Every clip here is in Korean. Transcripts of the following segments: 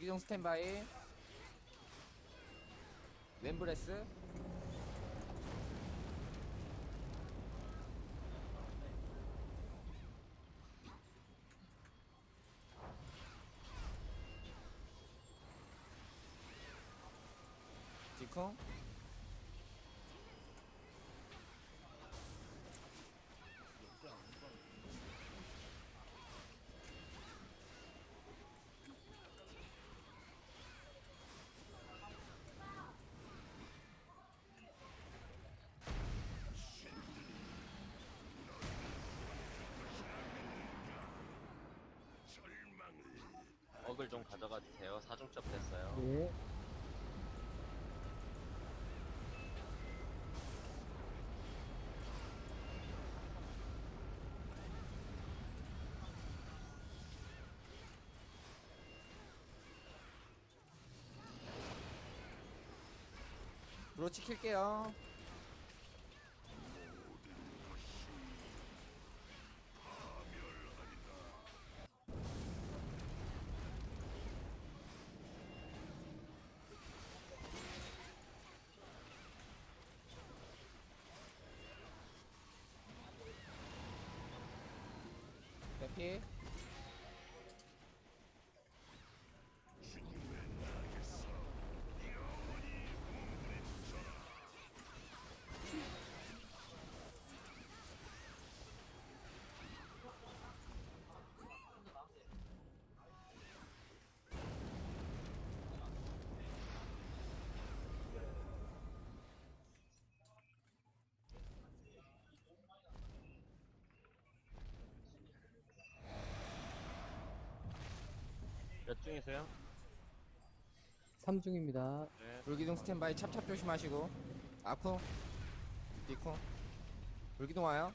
불기둥 스탠바이. 왼브레스. 지쿵 어글 좀 가져가 주세요. 사중첩 됐어요. 예. 브로치 킬게요 Okay. 3중이세요? 3중입니다. 네. 불기둥 스탠바이 찹찹 조심하시고 아쿵 디쿵 불기둥 와요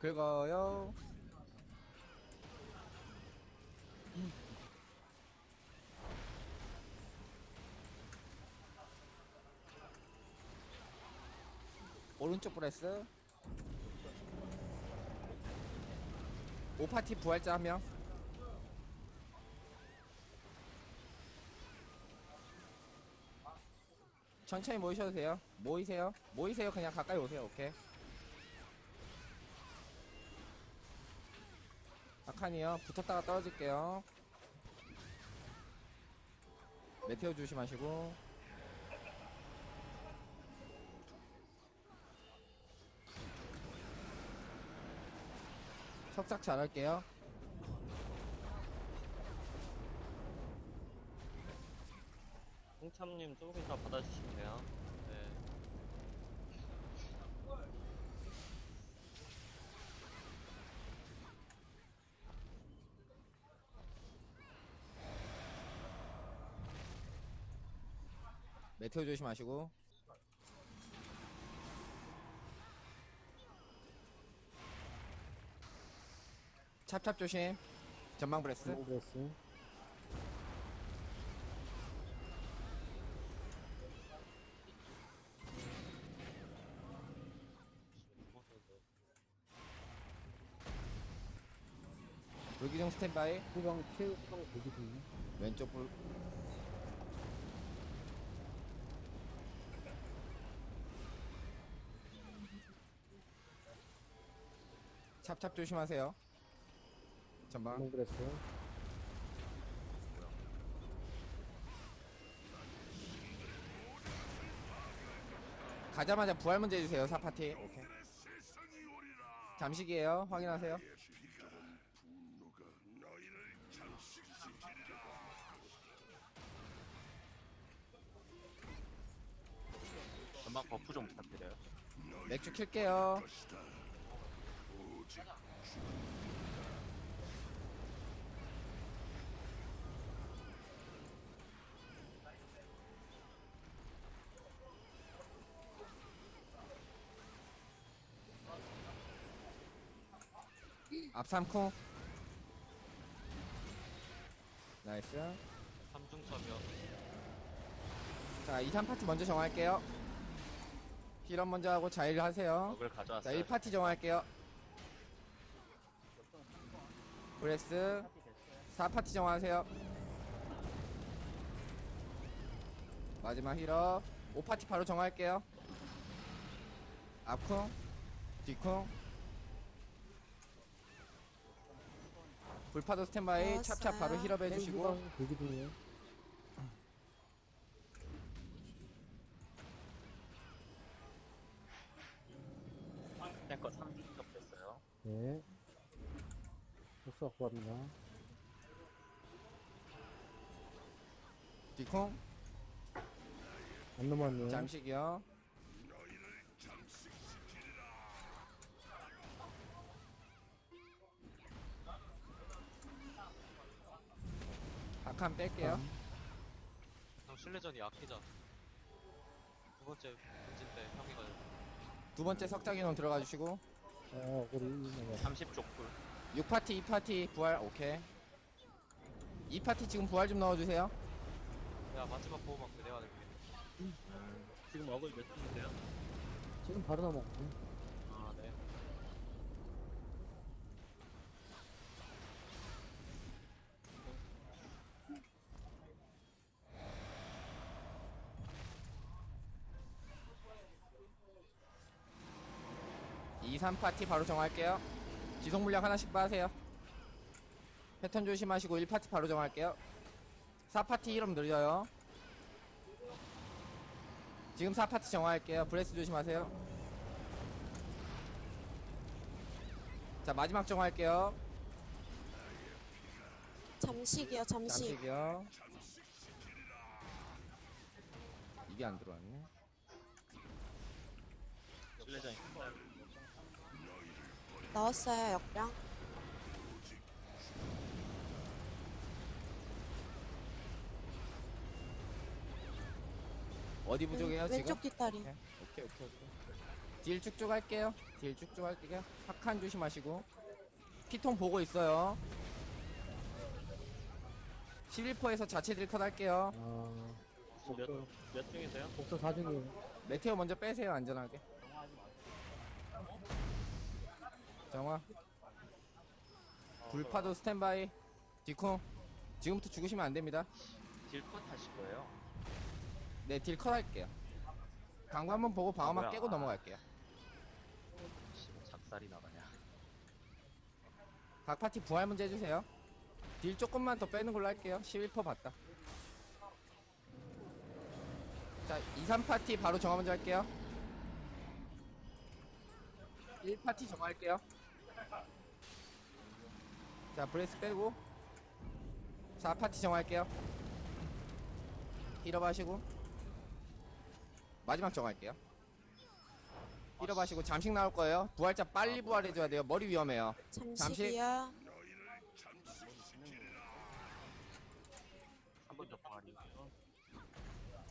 긁어요 오른쪽 브레스 오파티 부활자 한명. 천천히 모이셔도 돼요. 모이세요. 모이세요. 그냥 가까이 오세요. 오케이. 아칸이요. 붙었다가 떨어질게요. 메테오 조심하시고 석삭 잘할게요 홍참님 조금 이따 받아주시면 돼요. 네. 메테오 조심하시고 찹찹 조심. 전방 브레스. 오브레스. 불기둥 스탠바이. 후방 최후 후방 대기 중. 왼쪽 불. 찹찹 조심하세요 전방 오브레스. 가자마자 부활 문제 해주세요 사파티. 오케이. 잠식이에요. 확인하세요. 연막 버프 좀 부탁드려요. 맥주 킬게요 앞 3콩 나이스. 3중첩이요. 자 2, 3파티 먼저 정할게요. 힐업 먼저 하고 자일 하세요. 어글 자 가져왔어요. 1파티 정할게요. 브레스. 4파티 정하세요. 마지막 힐업. 5파티 바로 정할게요. 앞쿵 뒤쿵 불파도 스탠바이 찹찹 바로 힐업 해주시고 중이에요. 탱커 3중첩 됐어요. 네. 복수 갖고 갑니다. 뒤쿵 안 넘어왔네요. 잠식이요 박한 뺄게요 형 실내전이 약해져. 두 번째 엔진 때 형이가 두 번째 석장인원 들어가 주시고 어, 우리 넘어. 30쪽 불. 6파티 2파티 부활 오케이 2파티 지금 부활 좀 넣어주세요 야 마지막 보호막 내가 낼게. 지금 어글 몇 중인데요? 지금 바로 넘어왔 2, 3파티 바로 정할게요. 지속 물량 하나씩 빠세요. 패턴 조심하시고 1파티 바로 정할게요. 4파티 이름 늘려요. 지금 4파티 정화할게요 브레스 조심하세요. 자, 마지막 정화할게요 잠식이요, 잠식. 잠식이요. 이게 안 들어왔네. 실내장입니다. 넣었어요, 역량. 어디 부족해요 왼- 지금? 왼쪽 뒷다리. 오케이 오케이 오케이 오케이 딜 쭉쭉 할게요 딜 쭉쭉 할게요 학한 조심하시고 피통 보고 있어요 11%에서 자체 딜 컷 할게요 아, 몇, 몇 중이세요? 복수 4중이에요. 메테오 먼저 빼세요 안전하게 정화 불파도 스탠바이 디쿵 지금부터 죽으시면 안됩니다 딜컷 하실 거예요? 네 딜 컷 할게요 강구 한번 보고 방어막 뭐야. 깨고 넘어갈게요 작살이 나가냐. 각 파티 부활 문제 해주세요. 딜 조금만 더 빼는 걸로 할게요. 11% 봤다. 자, 2, 3파티 바로 정화 먼저 할게요. 1파티 정화할게요. 자, 브레스 빼고 4파티 정화할게요. 힐업 하시고 마지막 정화할게요. 힐업 하시고 잠식 나올 거예요. 부활자 빨리 부활해줘야 돼요. 머리 위험해요. 잠식이요. 한번 접근하리.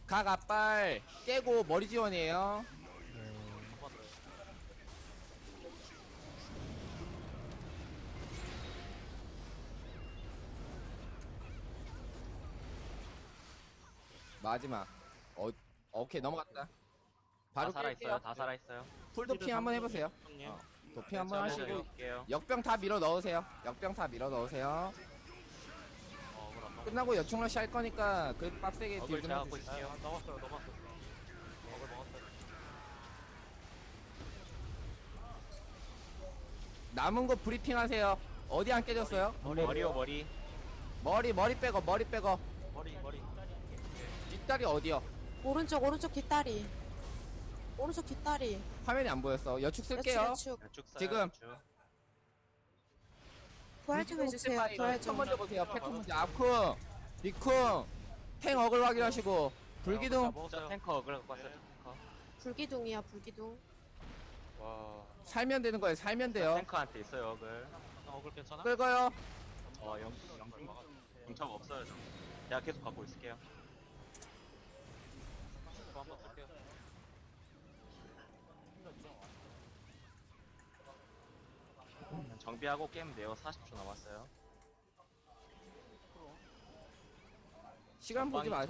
각 앞발 깨고 머리 지원이에요. 마지막. 어, 오케이 넘어갔다. 바로 다 살아있어요. 다 살아있어요. 풀도핑 한번 해보세요. 형님. 어, 도핑 한번 하시고 할게요. 역병 다 밀어 넣으세요. 역병 다 밀어 넣으세요. 어, 끝나고 여충러시 할 거니까 그 빡세게 어글 딜좀 제가 갖고 해주세요. 있어요. 넘었어요. 넘었어요. 먹었어요. 남은 거 브리핑 하세요. 어디 안 깨졌어요? 머리요 머리. 머리 머리 빼고 머리 빼고 머리 머리. 뒷다리 어디요? 오른쪽, 오른쪽 뒷다리. 오른쪽 뒷다리. 화면이 안 보였어. 여축 여축, 쓸게요. 여축. 쭉 써요. 지금. 쭉. 부활 좀 해주세요, 부활 좀. 먼저 보세요. 패턴 먼저 아쿵, 리쿵, 탱 어글 확인하시고 불기둥 저 탱커 어글 갖고 왔어요. 탱커. 불기둥이야, 불기둥. 와. 살면 되는 거예요. 살면 돼요. 탱커한테 있어요 어글. 어글 괜찮아? 끌거요. 어, 영, 영중, 영첩 없어요, 저. 제가 계속 갖고 있을게요. 저 한번 쓸게요. 정비하고 게임 내요. 40초 남았어요. 시간 보지 마세요.